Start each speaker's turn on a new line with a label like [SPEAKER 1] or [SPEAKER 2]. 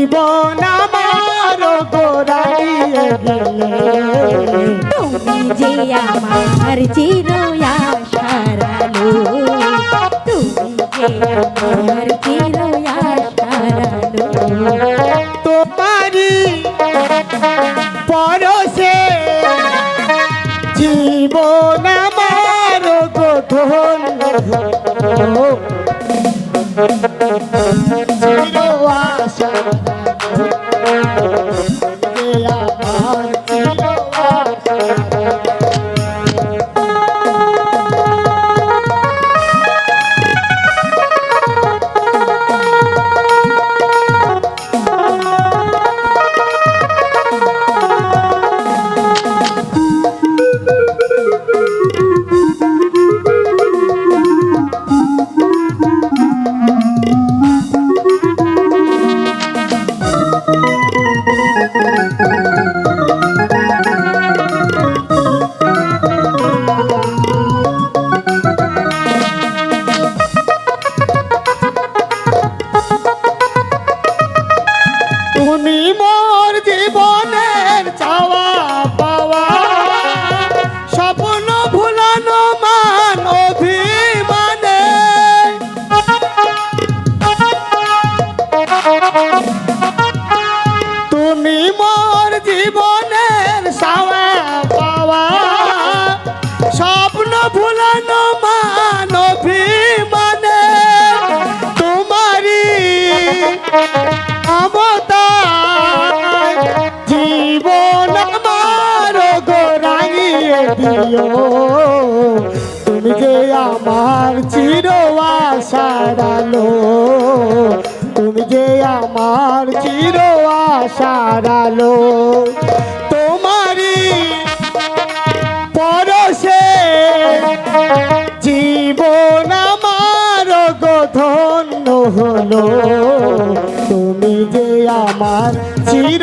[SPEAKER 1] জীবন আমার গোড়াইয়ে গেলে
[SPEAKER 2] তুমি যে আমার চির আশারালো তুমি যে আমার চির আশারালো
[SPEAKER 1] তোমারি পরশে জীবন আমার গোধন। চির দিও। তুমি যে আমার চির আশারালো তুমি যে আমার চির আশারালো তোমারি পরশে জীবন আমার গোধন্য হলো। তুমি যে আমার চির